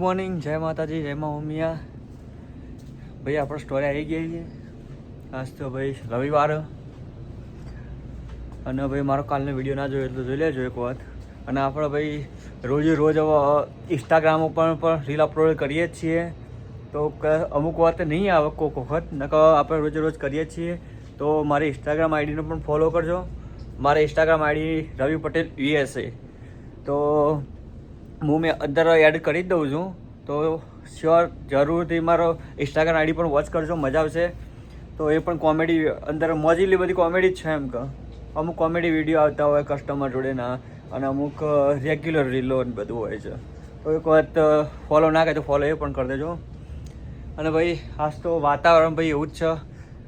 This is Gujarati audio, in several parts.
મોર્નિંગ જય માતાજી, જય મા ઉમિયા. ભાઈ, આપણે સ્ટોરી આવી ગઈ છે. આજ તો ભાઈ રવિવાર. અને ભાઈ, મારો કાલનો વીડિયો ના જોયો તો જોઈ લેજો એક વખત અને આપણે ભાઈ, રોજે રોજ ઇન્સ્ટાગ્રામ ઉપર પણ રીલ અપલોડ કરીએ જ છીએ. તો અમુક વાત નહીં આવે કોઈક વખત. નકર આપણે રોજે રોજ કરીએ છીએ. તો મારી ઇન્સ્ટાગ્રામ આઈડીનો પણ ફોલો કરજો. મારે Instagram ID Ravi Patel USA તો હું મેં અંદર એડ કરી જ દઉં છું. તો શ્યોર જરૂરથી મારો ઇન્સ્ટાગ્રામ આઈડી પણ વોચ કરજો, મજા આવશે. તો એ પણ કોમેડી અંદર મોજીલી બધી કોમેડી જ છે એમ કે અમુક કોમેડી વીડિયો આવતા હોય કસ્ટમર જોડેના, અને અમુક રેગ્યુલર રીલો બધું હોય છે. તો એક વખત ફોલો ના કરે તો ફોલો એ પણ કરી દેજો. અને ભાઈ, આજ તો વાતાવરણ ભાઈ એવું જ છે.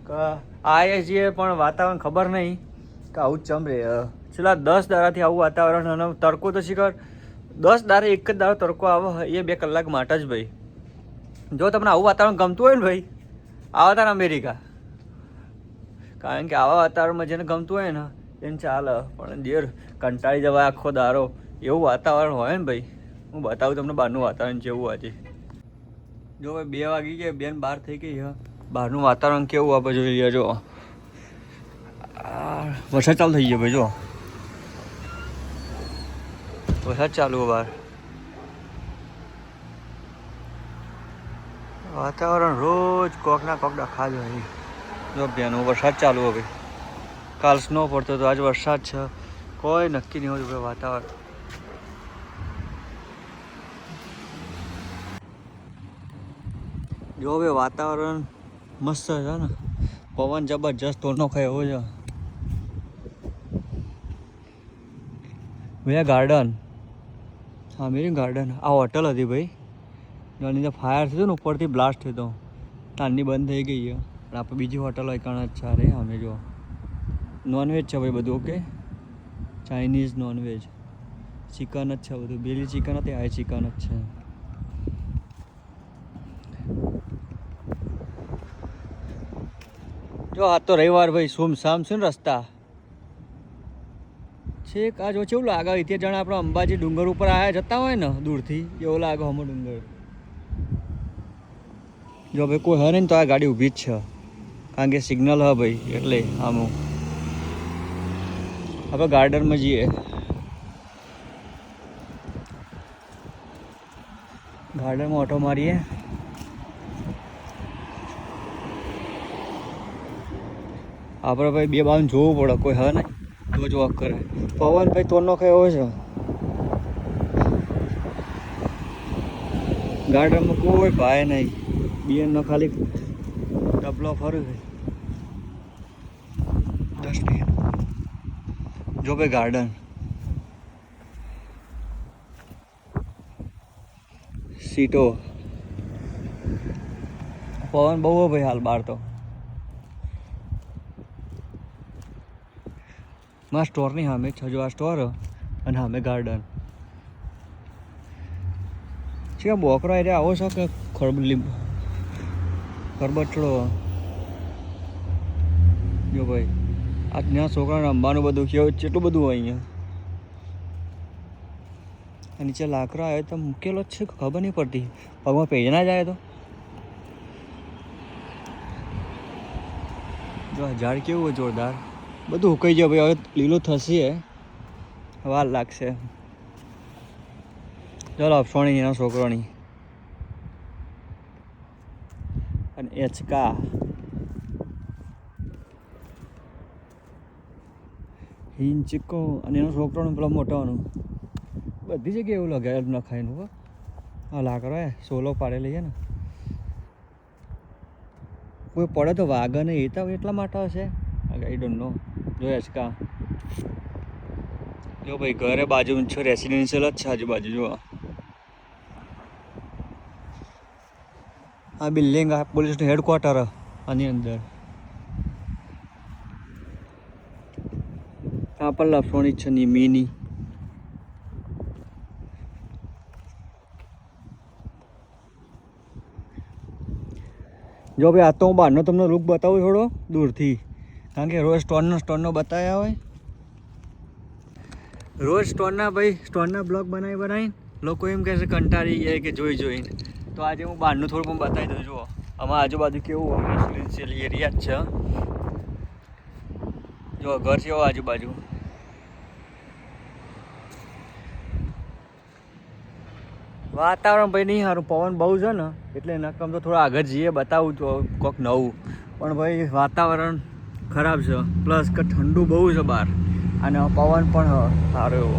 કે આવીએ છીએ પણ વાતાવરણ ખબર નહીં. કે આવું જ ચમ રે છેલ્લા દસ દાડાથી આવું વાતાવરણ અને તડકો તો શીખર. દસ દાડે એક જ દાડો તડકો આવે એ બે કલાક માટે જ ભાઈ. જો તમને આવું વાતાવરણ ગમતું હોય ને ભાઈ, આવા તાર અમેરિકા. કારણ કે આવા વાતાવરણમાં જેને ગમતું હોય ને, એને ચાલે. પણ દેર કંટાળી જવાય આખો દારો. એવું વાતાવરણ હોય ને ભાઈ. હું બતાવું તમને બહારનું વાતાવરણ જેવું આજે. જો ભાઈ, બે વાગી ગયા, બેન બહાર થઈ ગઈ બહારનું વાતાવરણ કેવું આપણે જોઈ લઈએ જો. વરસાદ ચાલુ થઈ ગયો ભાઈ, જો. વરસાદ ચાલુ બહાર વાતાવરણ રોજ કોકના કોકડા ખાજ જો બેનો વરસાદ ચાલુ હવે. કાલ સ્નો પડતો તો આજ વરસાદ છે. કોઈ નક્કી નહીં હોતું વાતાવરણ. જો હવે વાતાવરણ મસ્ત છે ને? પવન જબરજસ્ત તોડનો ખાય એવો છે. ભૈયા ગાર્ડન મેરી ગાર્ડન આ હોટલ હતી ભાઈ. જેની અંદર ફાયર થયું ને, ઉપરથી બ્લાસ્ટ થયો તાનની બંધ થઈ ગઈ અને આપણે બીજી હોટલ હોય કારણ જ છે અમે જો. નોનવેજ છે ભાઈ બધું ઓકે ચાઇનીઝ નોનવેજ ચિકન જ છે બધું. બેલી ચિકન હતી, આ ચિકન જ છે. જો, આ તો રવિવાર ભાઈ, સુમસામ છે ને રસ્તા. છેક આ જો કેવું લાગે? ત્યાં જાણે આપણે અંબાજી ડુંગર ઉપર આવ્યા જતા હોય ને દૂરથી, એવો લાગે હમો ડુંગર. જો ભાઈ કોઈ હરે ને તો આ ગાડી ઊભી જ છે. કારણ કે સિગ્નલ હ ભાઈ, એટલે આમ. આપણે ગાર્ડનમાં જઈએ. ગાર્ડનમાં ઓટો મારીએ. આપણે ભાઈ બે બાજુ જોવું પડે, કોઈ હ ને તો જ વોક કરે. પવનભાઈ તોનો કયો છે? ગાર્ડનમાં કોઈ ભાઈ નહીં. બિયનનો ખાલી ડબલો ફરું છે જો ભાઈ ગાર્ડન સીટો. પવન બહુ ભાઈ હાલ બહાર તો. મારા સ્ટોરની સામે છજો આ સ્ટોર અને સામે ગાર્ડન છે, બોકરો એટલે આવો છો કે ખરબલી ખરબચડો? જો ભાઈ, આ ત્યાં છોકરાને રમવાનું બધું કેવું કેટલું બધું હોય અહીંયા? નીચે લાકડો આવ્યો તો મૂકેલો જ છે, ખબર નહીં પડતી. પગમાં પેજ ના જાય તો. જો હજાર કેવું હોય જોરદાર? બધું ઉકાઈ જાય ભાઈ હવે લીલું થશે. વાર લાગશે. ચાલો અફસોણી એના છોકરોની. અને એચકા. હિંચકો અને એનો છોકરોનું પેલો મોટાનું. બધી જગ્યાએ એવું લગાય નખાયનું હા. લાકડો એ સોલો પાડેલી છે ને. કોઈ પડે તો વાગે નહીં એ તો એટલા માટે હશે આઈ ડોન્ટ નો જો એચકા જો ભાઈ, ઘરે બાજુ છે રેસિડેન્શિયલ જ છે આજુબાજુ જો આ બિલ્ડિંગ આ પોલીસનું હેડક્વાર્ટર આની અંદર. આ પણ લફરોની છે ની મીની. જો ભાઈ, આ તો હું બહારનો તમને લુક બતાવું થોડો દૂરથી. કારણ કે રોજ સ્ટોનનો સ્ટોનનો બતાવ્યા હોય. રોજ સ્ટોનના ભાઈ, સ્ટોનના બ્લોગ બનાવી બનાવીને લોકો એમ કહે છે, કંટાળી ગયા કે જોઈ જોઈને. તો આજે હું બહારનું થોડું પણ બતાવી દઉં જુઓ, આમાં આજુબાજુ કેવું રેસિડેન્શિયલ એરિયા જ છે. જો ઘર છે આજુબાજુ. વાતાવરણ ભાઈ નહીં સારું, પવન બહુ છે ને, એટલે નકમ તો થોડા આગળ જઈએ, બતાવું તો કોઈક નવું. પણ ભાઈ, વાતાવરણ ખરાબ છે. પ્લસ કે ઠંડુ બહુ છે બહાર. અને પવન પણ સારો એવો.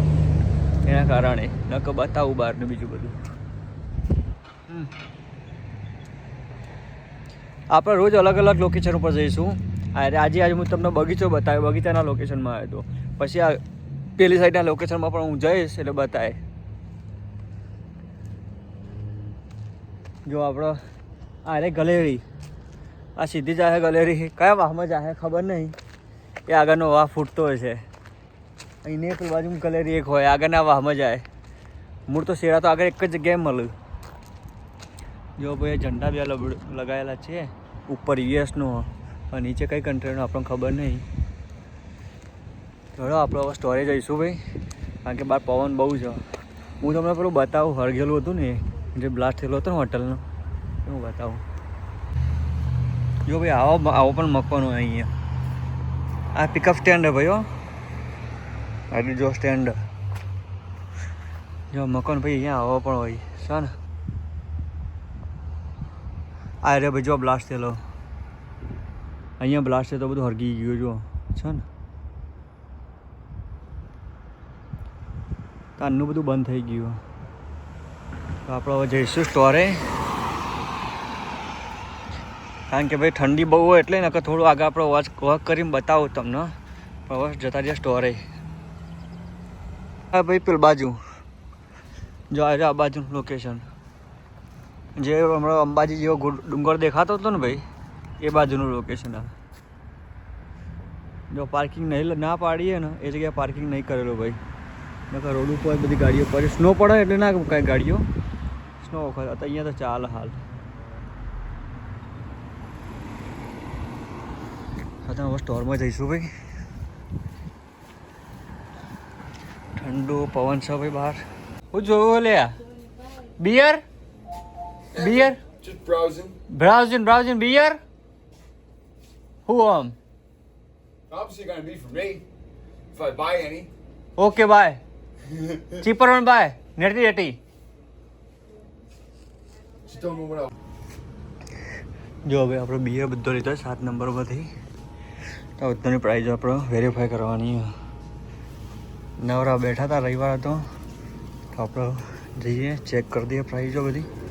એના કારણે. નક બતાવું બહારનું બીજું બધું. આપણે રોજ અલગ અલગ લોકેશન ઉપર જઈશું. અરે આજે આજે હું તમને બગીચો બતાવ્યો. બગીચાના લોકેશનમાં આવ્યો હતો. પછી આ પેલી સાઈડના લોકેશનમાં પણ હું જઈશ એટલે બતાવે જો આપણો આરે ગલેરી. આ સીધી જાહે ગલેરી. કયા વાહમાં જાહે ખબર નહીં. એ આગળનો વાહ ફૂટતો હોય છે. અહીં એક બાજુ ગલેરી એક હોય, આગળના વાહમાં જાય. મૂળ તો શેરા તો આગળ એક જ જગ્યાએ મળ્યું. જો ભાઈ, ઝંડા બે લગ- લગાવેલા છે. ઉપર યુએસનો અને નીચે કઈ કન્ટ્રીનો આપણને ખબર નહીં. ચલો, આપણે હવે સ્ટોરેજ જઈશું ભાઈ. કારણ કે બહાર પવન બહુ છે. હું તમને પેલું બતાવું હળગેલું હતું ને, જે બ્લાસ્ટ થયેલો હતો ને હોટલનો હું બતાવું. જો ભાઈ, આવો આવો પણ મકવાનો અહીંયા. આ પિકઅપ સ્ટેન્ડ હે ભાઈ, હો. આ જો સ્ટેન્ડ જો મકાન ભાઈ અહીંયા આવો પણ હોય. છે ને? આ રે ભાઈ, જો બ્લાસ્ટ થયેલો. અહીંયા બ્લાસ્ટ થયો તો બધું હરગી ગયું, જો. છે ને? કાનનું બધું બંધ થઈ ગયું. તો આપણે હવે જઈશું સ્ટોરે કારણ કે ભાઈ ઠંડી બહુ હોય એટલે નકર થોડું આગળ આપણે વોચ વોક કરીને બતાવું તમને. પ્રવાસ જતા રહ્યા સ્ટોરે હા ભાઈ, પેલ બાજુ. જો આ આ બાજુનું લોકેશન જે હમણાં અંબાજી જેવો ડુંગર દેખાતો હતો ને ભાઈ, એ બાજુનું લોકેશન આ. જો પાર્કિંગ નહીં ના પાડીએ ને, એ જગ્યાએ પાર્કિંગ નહીં કરેલું ભાઈ. નકર રોડ ઉપર બધી ગાડીઓ પડે સ્નો પડે એટલે ના કાંઈ ગાડીઓ. સ્નો વખત અહીંયા તો ચાલ હાલ. હા હવે સ્ટોરમાં જઈશું ભાઈ. ઠંડુ પવન છે ભાઈ બહાર. હું જોયું લે બિયર? બિયર. બ્રાઉઝિન બ્રાઉઝિન બિયર? હું આમ? Obviously, gonna be for me. If I buy any. Okay buy cheaper one buy નેટી else. જો હવે આપણો બિયર બધો લીધો સાત નંબર પરથી તો બધાની પ્રાઇઝ આપણે વેરીફાઈ કરવાની નવરા બેઠા હતા રવિવાર હતો તો આપણે જઈએ ચેક કરી દઈએ પ્રાઇઝો બધી.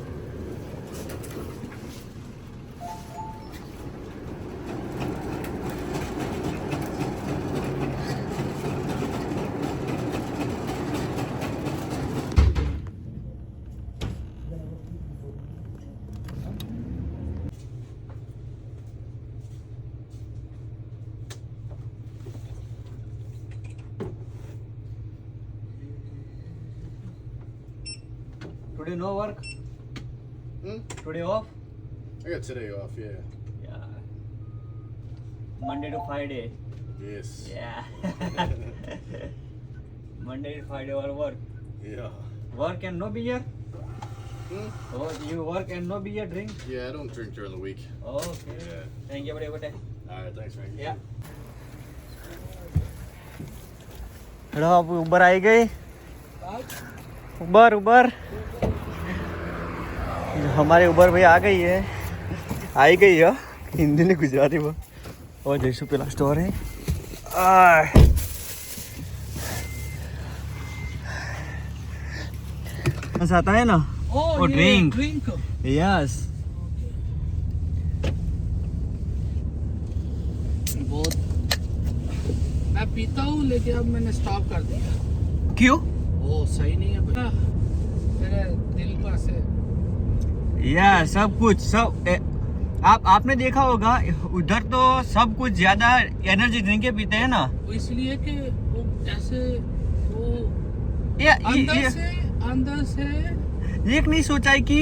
Today no work? Hmm? Today off? I got today off, yeah. Yeah. Monday to Friday. Yes. Yeah. Monday to Friday all work. Yeah. Work and no beer? Hmm? Oh, you work and no beer drink? Yeah, I don't drink during the week. Oh, okay. Yeah. Thank you, buddy. Alright, thanks, man. Yeah. Hello Uber આવી ગઈ ઉબર हमारे उबर भाई आ गई है। आई गई है। हिंदी नहीं गुजराती वो। और जैसू पेला स्टोर है। बस आता है ना? drink. drink. यस बहुत। मैं पीता हूँ लेकिन अब मैंने स्टॉप कर दिया। क्यों? वो सही नहीं है मेरे दिल पर से या सब कुछ सब ए, आप आपने देखा होगा उधर तो सब कुछ ज़्यादा एनर्जी ड्रिंक पीते हैं ना। वो इसलिए कि वो ऐसे वो ये, अंदर ये, से अंदर से एक नहीं सोचा है कि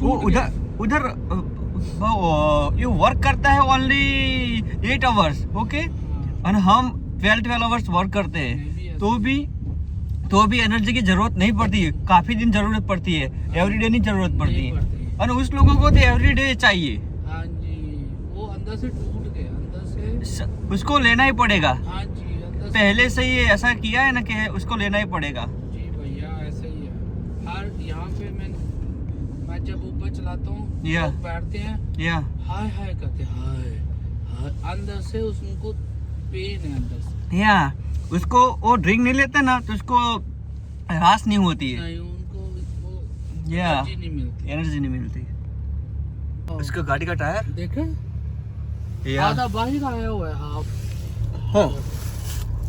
वो उधर उधर ये वर्क करता है ओनली एट आवर्स ओके हाँ, और हम ट्वेल्व ट्वेल्व आवर्स वर्क करते हैं। तो भी तो भी एनर्जी की ज़रूरत नहीं पड़ती काफ़ी दिन ज़रूरत पड़ती है एवरीडे नहीं ज़रूरत पड़ती नहीं है पड़ती। है। और उस लोगों को तो एवरीडे चाहिए। हाँ जी वो अंदर से टूट गए अंदर से। उसको लेना ही पड़ेगा। हाँ जी अंदर पहले से ही ऐसा किया है ना कि उसको लेना ही पड़ेगा। जी भैया ऐसे ही है। हर यहाँ पे मैं मैं जब ऊपर चलाता हूँ या। लोग बैठते हैं। या हाय हाय करते हाय अंदर से उसको पेन है अंदर से। या उसको वो ड्रिंक नहीं लेते ना तो उसको रास नहीं होती है। नहीं एनर्जी नहीं मिलती एनर्जी नहीं मिलती उसका गाड़ी का टायर देखे या आधा बाहर आया हुआ है हाफ हाँ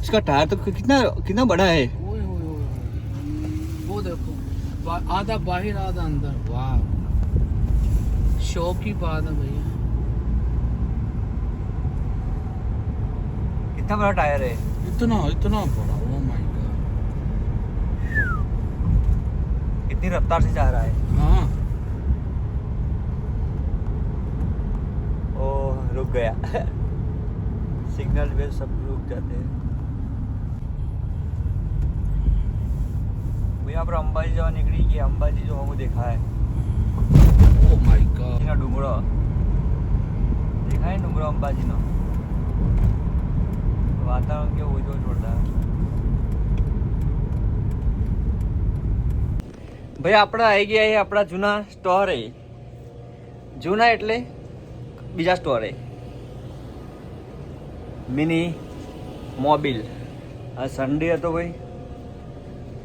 इसका टायर तो कितना कितना बड़ा है ओए ओए ओए वो देखो बा- आधा बाहर आधा अंदर वाह शो की बात है भैया कितना बड़ा टायर है इतना इतना बड़ा ओ माय कितनी रफ्तार से जा रहा है। हाँ। ओ रुक गया। सिग्नल पे सब रुक जाते हैं। यहाँ पर अंबाजी जहाँ निकली कि अंबाजी जो हमको देखा है। ओह माय गॉड इतना डुमरा। देखा है डुमरा अंबाजी ना? वातावरण के वो जो छोड़ता है? ભાઈ, આપણે આવી ગયા છે આપણા જૂના સ્ટોરે જૂના એટલે બીજા સ્ટોરે મિની મોબિલ આ સન્ડે હતો ભાઈ.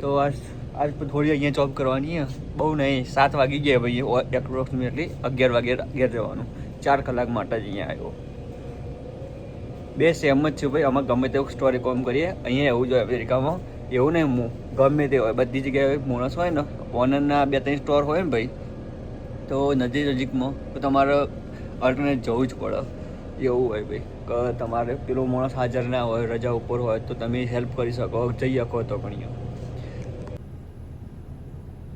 તો આજ આજ થોડી અહીંયા જોબ કરવાની બહુ નહીં, સાત વાગી ગયા ભાઈ એપ્રોક્સિમેટલી અગિયાર વાગે ઘેર જવાનું. ચાર કલાક માટે જ અહીંયા આવ્યો. બે સેમ જ છે ભાઈ. અમે ગમે તેવું સ્ટોરી કોમ કરીએ. અહીંયા એવું જોઈએ અમેરિકામાં. એવું નહીં ગમે તે હોય, બધી જગ્યાએ માણસ હોય ને, ઓનરના બે ત્રણ સ્ટોર હોય ને ભાઈ, તો નજીક નજીકમાં, તો તમારે અલ્ટરનેટ જવું જ પડે. એવું હોય ભાઈ, કે તમારે પેલો માણસ હાજર ના હોય, રજા ઉપર હોય, તો તમે હેલ્પ કરી શકો, જઈ શકો તો ઘણી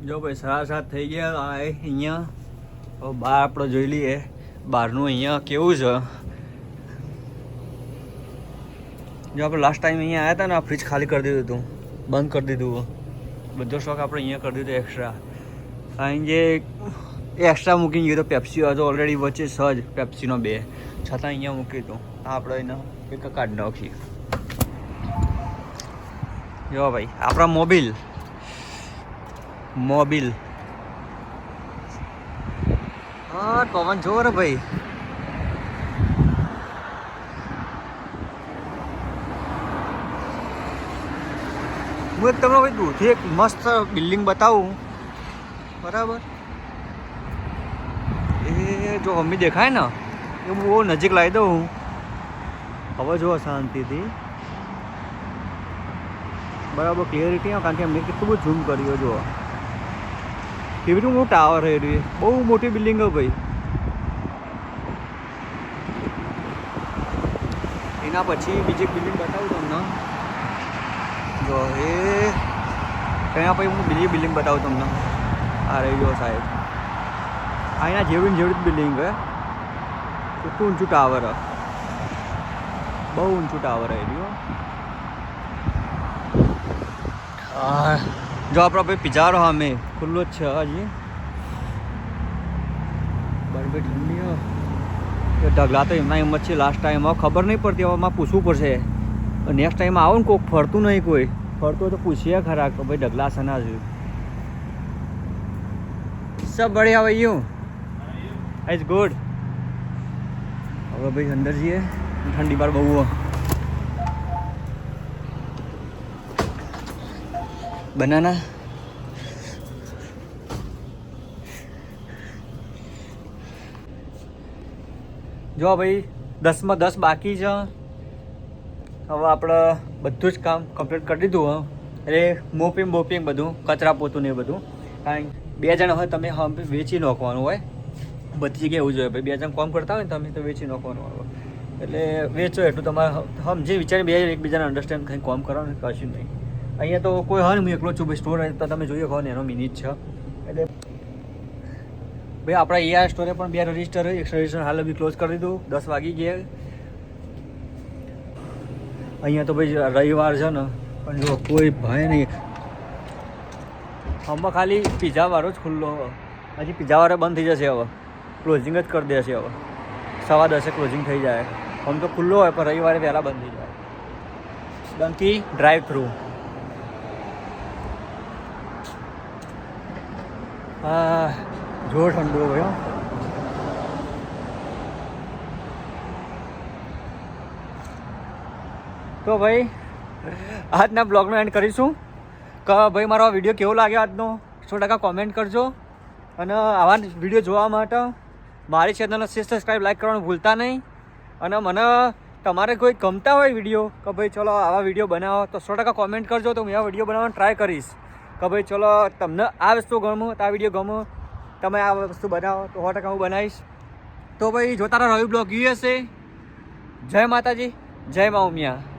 જો ભાઈ, સારા સાત થઈ ગયા, આ અહીંયા. બહાર આપણે જોઈ લઈએ, બહારનું અહીંયા કેવું છે. જો આપણે લાસ્ટ ટાઈમ અહીંયા આવ્યા હતા ને ફ્રીજ ખાલી કરી દીધું હતું. બંધ કરી દીધું બધો સ્ટોક આપણે અહીંયા કરી દીધો એક્સ્ટ્રા કારણ કે એક્સ્ટ્રા મૂકી ગયો તો પેપ્સી હતો ઓલરેડી વચ્ચે સજ પેપ્સીનો બે. છતાં અહીંયા મૂકી દો આપણે એના એક કાઢ નાખી જો ભાઈ, આપણા મોબિલ મોબિલ હા, પવન, જોર ભાઈ. હું એક તમને દૂરથી એક મસ્ત બિલ્ડિંગ બતાવું. બરાબર? એ જો મમ્મી દેખાય ને, એ હું બહુ નજીક લાવી દઉં હું. હવે જુઓ શાંતિથી. બરાબર ક્લિયરિટી કારણ કે મેં કેટલું બધું ઝૂમ કર્યું, જુઓ. કેવી રીતે મોટું ટાવર છે એ બહુ મોટી બિલ્ડિંગ હોય ભાઈ. એના પછી બીજી બિલ્ડિંગ બતાવું તમને. જો એ ત્યાં પછી હું બીજી બિલ્ડિંગ બતાવું તમને? આ રહી જો સાહેબ. અહીંયા જેવી ને જેવી બિલ્ડિંગ હે કેટલું ઊંચું ટાવર છે. બહુ ઊંચું ટાવર આવી રહ્યું જો આપણો ભાઈ પિઝારો અમે ખુલ્લો જ છે હજી. બરાબર ઠંડી હો. ઢગલા તો એમના એમ જ છે. લાસ્ટ ટાઈમ હવે ખબર નહીં પડતી હવે પૂછવું પડશે. નેક્સ્ટ ટાઈમ આવો ને કોઈક ફરતું નહીં કોઈ. ફરતું હોય તો પૂછીએ ખરા કે ભાઈ ડગલા સના જોયું સબ બઢિયા ભાઈ યુ ઇઝ ગુડ હવે ભાઈ અંદર જઈએ. ઠંડી બાર બહુ બનાના જો ભાઈ, દસમાં દસ બાકી છે. હવે આપણે બધું જ કામ કમ્પ્લીટ કરી દીધું એટલે મોપિંગ બોપિંગ બધું, કચરા પોતું ને એ બધું. કારણ બે જણા હોય તમે હમ વેચી નાખવાનું હોય. બધી જગ્યાએ એવું જોઈએ ભાઈ, બે જણ કામ કરતા હોય ને તમે તો વેચી નાખવાનું હોય. એટલે વેચો એટલું તમારે જે વિચારી બે એકબીજાને અન્ડરસ્ટેન્ડ કંઈ કામ કરવાનું કશું નહીં. અહીંયા તો કોઈ હોય ને, હું એકલો છું, ભાઈ સ્ટોર તો તમે જોઈએ કહો ને, એનો મિનિટ છે. એટલે ભાઈ, આપણા એઆર સ્ટોરે પણ બે રજિસ્ટર એક રજિસ્ટર હાલ, બી ક્લોઝ કરી દીધું. દસ વાગી ગયા. અહીંયા તો ભાઈ રવિવાર છે ને, પણ જો કોઈ ભય નહીં. હમણાં ખાલી પીઝાવાળો જ ખુલ્લો. હજી પીઝાવાળો બંધ થઈ જશે હવે. ક્લોઝિંગ જ કરી દેશે હવે. સવા દસે ક્લોઝિંગ થઈ જાય. આમ તો ખુલ્લો હોય, પણ રવિવારે વહેલા બંધ થઈ જાય. ડંકી ડ્રાઈવ થ્રુ હા જોર ઠંડુ હોય તો ભાઈ, આજના બ્લોગનો એન્ડ કરીશું. કે, ભાઈ, મારો વીડિયો કેવો લાગ્યો આજનો? સો ટકા કોમેન્ટ કરજો. અને આવા વીડિયો જોવા માટે મારી ચેનલને સબસ્ક્રાઈબ લાઈક કરવાનું ભૂલતા નહીં. અને મને તમારે કોઈ ગમતા હોય વીડિયો કે ભાઈ, ચલો આવા વીડિયો બનાવો, તો સો ટકા કોમેન્ટ કરજો, તો હું આ વીડિયો બનાવવાનો ટ્રાય કરીશ. કે ભાઈ, ચલો તમને આ વસ્તુ ગમો, તો આ વીડિયો ગમો, તમે આ વસ્તુ બનાવો, તો સો ટકા હું બનાવીશ. તો ભાઈ, જોતા રહો, રવિ બ્લોગ યુએસએ જય માતાજી, જય મા ઉમિયા